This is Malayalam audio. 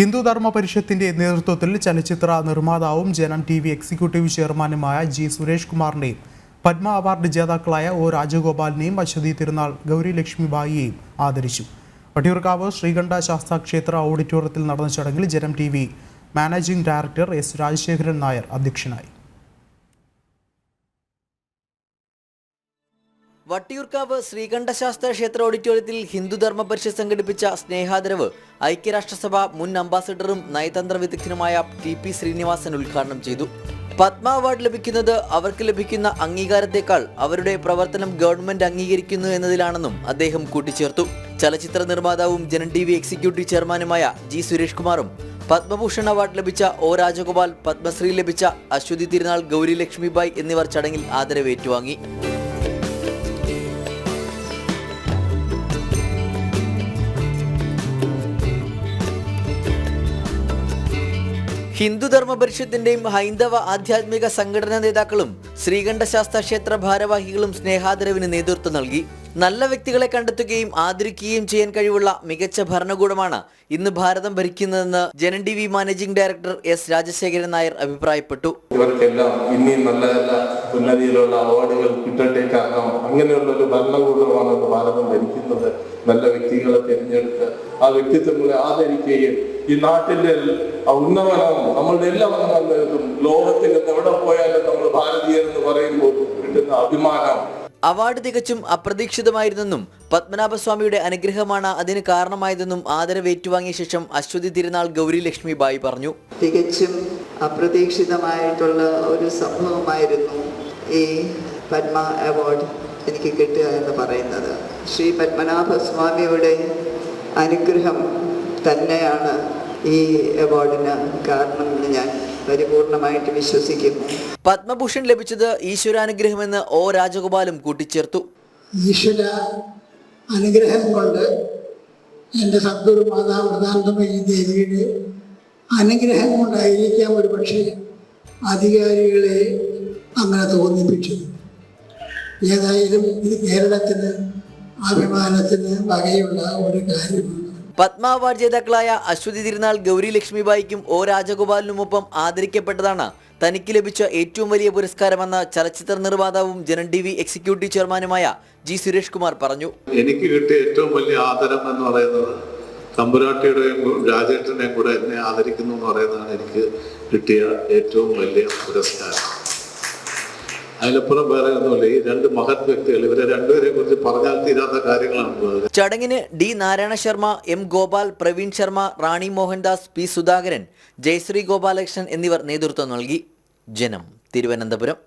ഹിന്ദു ധർമ്മ പരിഷത്തിന്റെ നേതൃത്വത്തിൽ ചലച്ചിത്ര നിർമ്മാതാവും ജനം ടി വി എക്സിക്യൂട്ടീവ് ചെയർമാനുമായ ജി സുരേഷ് കുമാറിനെയും പത്മ അവാർഡ് ജേതാക്കളായ ഒ രാജഗോപാലിനെയും അശ്വതി തിരുനാൾ ഗൗരി ലക്ഷ്മിബായിയെയും ആദരിച്ചു. വട്ടിയൂർക്കാവ് ശ്രീകണ്ഠ ശാസ്ത്ര ക്ഷേത്ര ഓഡിറ്റോറിയത്തിൽ നടന്ന ചടങ്ങിൽ Janam T managing director S Rajasekharan Nair അധ്യക്ഷനായി. വട്ടിയൂർക്കാവ് ശ്രീകണ്ഠശാസ്ത്ര ക്ഷേത്ര ഓഡിറ്റോറിയത്തിൽ ഹിന്ദുധർമ്മ പരിഷത്ത് സംഘടിപ്പിച്ച സ്നേഹാദരവ് ഐക്യരാഷ്ട്രസഭ മുൻ അംബാസഡറും നയതന്ത്ര വിദഗ്ധനുമായ ടി പി ശ്രീനിവാസൻ ഉദ്ഘാടനം ചെയ്തു. പത്മ അവാർഡ് ലഭിക്കുന്നത് അവർക്ക് ലഭിക്കുന്ന അംഗീകാരത്തെക്കാൾ അവരുടെ പ്രവർത്തനം ഗവൺമെന്റ് അംഗീകരിക്കുന്നു എന്നതിലാണെന്നും അദ്ദേഹം കൂട്ടിച്ചേർത്തു. ചലച്ചിത്ര നിർമ്മാതാവും ജനൻ ടി വി എക്സിക്യൂട്ടീവ് ചെയർമാനുമായ ജി സുരേഷ് കുമാറും പത്മഭൂഷൺ അവാർഡ് ലഭിച്ച ഒ രാജഗോപാൽ പത്മശ്രീ ലഭിച്ച അശ്വതി തിരുനാൾ ഗൗരി ലക്ഷ്മിബായ് എന്നിവർ ചടങ്ങിൽ ആദരവ് ഹിന്ദുധർമ്മ പരിഷത്തിന്റെയും ഹൈന്ദവ ആധ്യാത്മിക സംഘടനാ നേതാക്കളും ശ്രീകണ്ഠശാസ്ത്ര ക്ഷേത്ര ഭാരവാഹികളും സ്നേഹാദരവിന് നേതൃത്വം നൽകി. നല്ല വ്യക്തികളെ കണ്ടെത്തുകയും ആദരിക്കുകയും ചെയ്യാൻ കഴിവുള്ള മികച്ച ഭരണകൂടമാണ് ഇന്ന് Bharatham ഭരിക്കുന്നതെന്ന് Janam T V managing director S Rajasekharan Nair അഭിപ്രായപ്പെട്ടു. ഇവർക്കെല്ലാം നല്ല നല്ല ഉന്നതിയിലുള്ള അവാർഡുകൾ കിട്ടട്ടെ കാരണം അങ്ങനെയുള്ള ഒരു ഭരണകൂടമാണ് ഭാരതം ഭരിക്കുന്നത്. നല്ല വ്യക്തികളെ തിരഞ്ഞെടുത്ത് ആ വ്യക്തിത്വങ്ങളെ ആദരിക്കുകയും ഈ നാട്ടിന്റെ ആ ഉന്നമനം നമ്മളുടെ എല്ലാ ഉന്നമനത്തിനും ലോകത്തിൽ നിന്ന് എവിടെ പോയാലും നമ്മൾ ഭാരതീയർ എന്ന് പറയുമ്പോൾ കിട്ടുന്ന അഭിമാനം. അവാർഡ് തികച്ചും അപ്രതീക്ഷിതമായിരുന്നെന്നും പത്മനാഭസ്വാമിയുടെ അനുഗ്രഹമാണ് അതിന് കാരണമായതെന്നും ആദരവ് ഏറ്റുവാങ്ങിയ ശേഷം അശ്വതി തിരുനാൾ ഗൗരി ലക്ഷ്മി ബായി പറഞ്ഞു. തികച്ചും അപ്രതീക്ഷിതമായിട്ടുള്ള ഒരു സംഭവമായിരുന്നു ഈ പത്മ അവാർഡ് എനിക്ക് കിട്ടുക എന്ന് പറയുന്നത്. ശ്രീ പത്മനാഭസ്വാമിയുടെ അനുഗ്രഹം തന്നെയാണ് ഈ അവാർഡിന് കാരണമെന്ന് ഞാൻ പരിപൂർണമായിട്ട് വിശ്വസിക്കുന്നു. പത്മഭൂഷൺ ലഭിച്ചത് ഈശ്വരാനുഗ്രഹമെന്ന് ഒ രാജഗോപാലും കൂട്ടിച്ചേർത്തു. ഈശ്വര അനുഗ്രഹം കൊണ്ട് എന്റെ സദ്ഗുരു മാതാ ഈ ദേവിയുടെ അനുഗ്രഹം കൊണ്ടായിരിക്കാം ഒരു പക്ഷേ അധികാരികളെ അങ്ങനെ തോന്നിപ്പിച്ചത്. ഏതായാലും ഇത് കേരളത്തിന് അഭിമാനത്തിന് വകയുള്ള ഒരു കാര്യമാണ്. പത്മ അവാർഡ് ജേതാക്കളായ അശ്വതി തിരുനാൾ ഗൗരി ലക്ഷ്മിബായിക്കും ഒ. രാജഗോപാലിനുമൊപ്പം ആദരിക്കപ്പെട്ടതാണ് തനിക്ക് ലഭിച്ച ഏറ്റവും വലിയ പുരസ്കാരമെന്ന ചലച്ചിത്ര നിർമ്മാതാവും ജനൻ ടി വി എക്സിക്യൂട്ടീവ് ചെയർമാനുമായ ജി. സുരേഷ് കുമാർ പറഞ്ഞു. എനിക്ക് കിട്ടിയ ഏറ്റവും വലിയ ആദരം എന്ന് പറയുന്നത് തമ്പുരാട്ടിയുടെയും രാജേട്ടനെയും കൂടെ എന്നെ ആദരിക്കുന്നു എന്ന് പറയുന്നതാണ് എനിക്ക് കിട്ടിയ ഏറ്റവും വലിയ പുരസ്കാരം. അതിലപ്പുറം വേറെ ഒന്നുമില്ല. ഈ രണ്ട് മഹത് വ്യക്തികൾ ഇവരെ രണ്ടുപേരെ കുറിച്ച് പറഞ്ഞാൽ തീരാത്ത കാര്യങ്ങളാണ്. ചടങ്ങിന് D Narayana Sharma M Gopal Praveen Sharma Rani Mohandas P Sudhakaran Jayasree Gopalakrishnan എന്നിവർ നേതൃത്വം നൽകി. ജനം തിരുവനന്തപുരം.